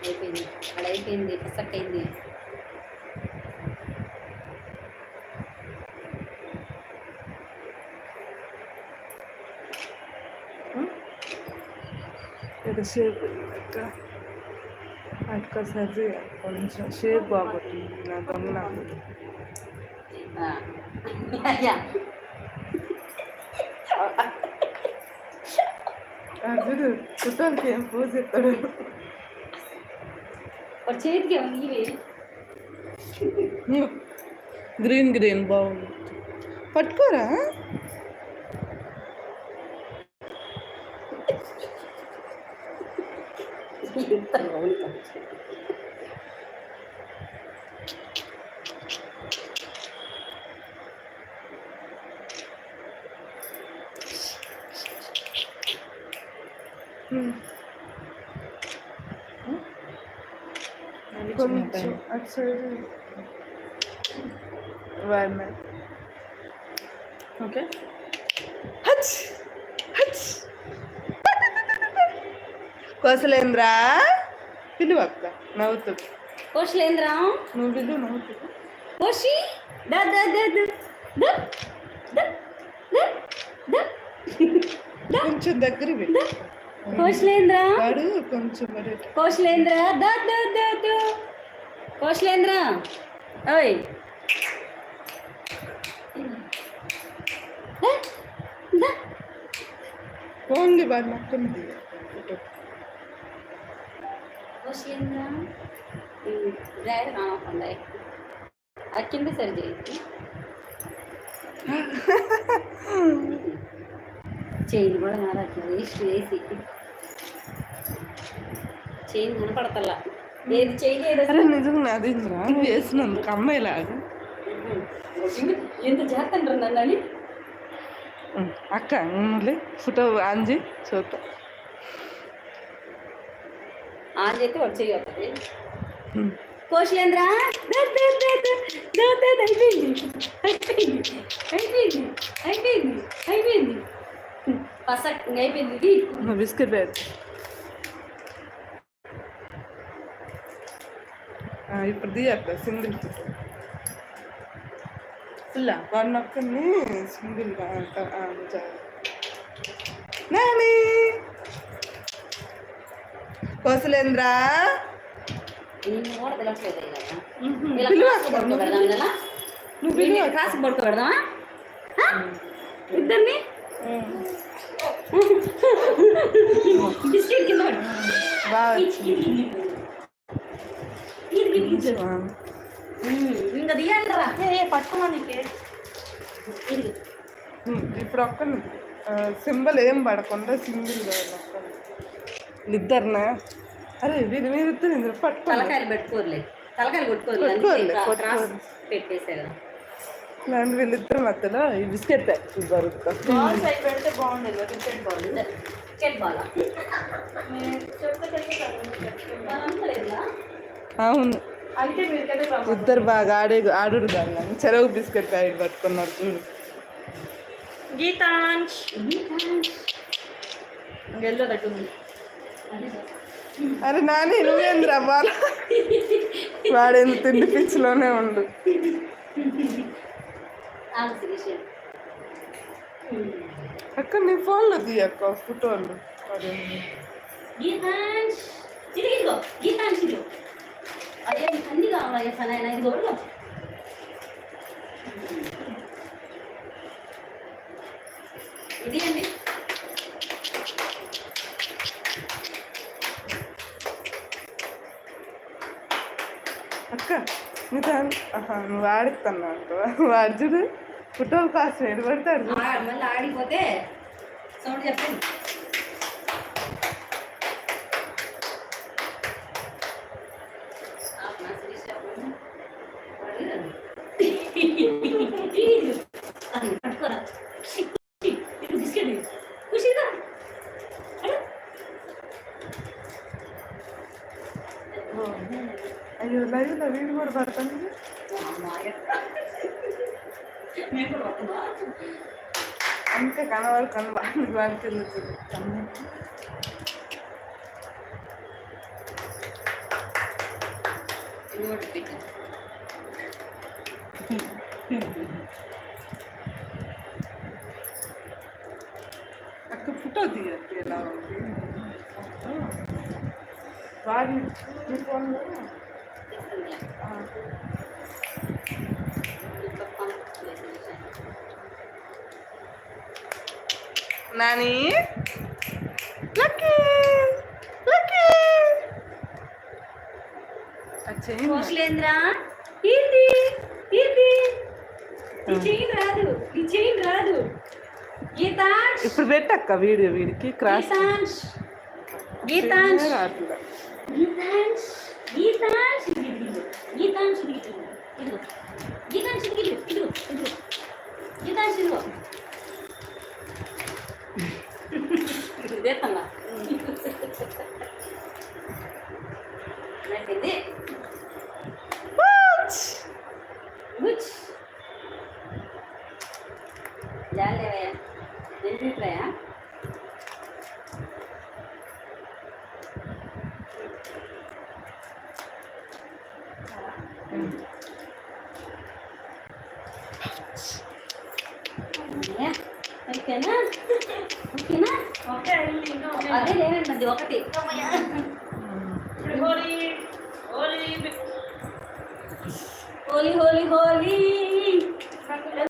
అయిపోయింది అక్కడ అయిపోయింది పసక్ అయింది షేప్ అక్క అక్క కొంచెం షేప్ బాగుంటుంది నా దొంగ ग्रीन ग्रीन బాగుంది పట్టుకోరా కొంచెం అటు సైడ్ వైర్మెన్ ఓకే. హచ్! హచ్! కోసలేంద్రా? పిలువు అక్క నవ్వుతూ. కోసలేంద్రా? నువ్వు పిలువు నవ్వుతూ కోసి దా దా దా దా దా దా దా కొంచెం దగ్గర పెట్టు. కోశలేంద్ర? కొంచెం కోశలేంద్ర? కోశలేంద్ర? ఓయ్. పోండి వారి మొత్తం కోశలేంద్ర? సరి చేయండి చేయి కూడా నారా వేసి వేసి చేయి కనపడతల్లా ఏది చేయలేదు నిజంగా నాది చేసినందుకు అమ్మాయిలాగా ఎంత చేస్తాను నన్ను అని అక్క ఫోటో ఆంజి చేయి చూద్దాం ఆన్ వాడు చేయాలి అయిపోయింది. అయిపోయింది. బిస్కెట్ బ్యాగ్ ఇప్పుడు తీయద్దు సింగిల్ ఫుల్ వన్ నొక్కని సింగిల్గా నాని! కోసలేంద్ర? నువ్వు పిలువ? కాసు పడుకోబెడదామా ఇద్దరిని? బాగా ఇప్పుడు ఒక్క సింబల్ ఏం పడకుండా సింగిల్ ఇద్దరునా అరే వీరు మీరు ఇద్దరు ఇందులో తలకాయలు పెట్టుకోరులే తలకాయలు కొట్టుకోరు పెట్టేసే కదా ఇలాంటి వీళ్ళిద్దరు మధ్యలో ఈ బిస్కెట్ పెడితే బాగుండేది క్రికెట్ అవును. ఇద్దరు బాగా ఆడే ఆడుడు దాన్ని చెరవు బిస్కెట్ ప్యాకెట్ పట్టుకున్నారు చూడు. అరే నాని నువ్వేంద్రా బాల? వాడేందు తిండి పిచ్చిలోనే ఉండు. అక్క నీ ఫోన్లో తీయక్క ఫోటోలు. అదే అన్ని కావాలి? పని అయినా ఇది కూడా ఇది అండి అక్క నువ్వు నువ్వు ఆడిస్తున్నావు అనుకో అర్జుడు ఫుట్బాల్ పాస్ ఎడబడతాడు మళ్ళీ ఆడిపోతే సౌండ్ చెప్పండి. ஐயோ லைவ்ல வீடு கூட பார்த்தேன் అంతే కనవారు కనవాలి అక్క ఫోటో దిగట్టు ఎలా ఉంది వాడిని నాని లక్కీ లక్కీ కోశలేంద్ర ఏంటి ఏంటి ఈ చైన్ రాదు. ఈ చైన్ రాదు. గీతాంశ్ ఇప్పుడు పెట్టక్క వీడియో వీడికి క్రాస్ గీతాంశ్ గీతాంశ్ రావట్లే నచ్చింది గుచ్ జాలేవయ్యా వెళ్ళిపోయా ఓకేనా ఓకేనా అదే లేనండి అది ఒకటి Holy, holy, holy.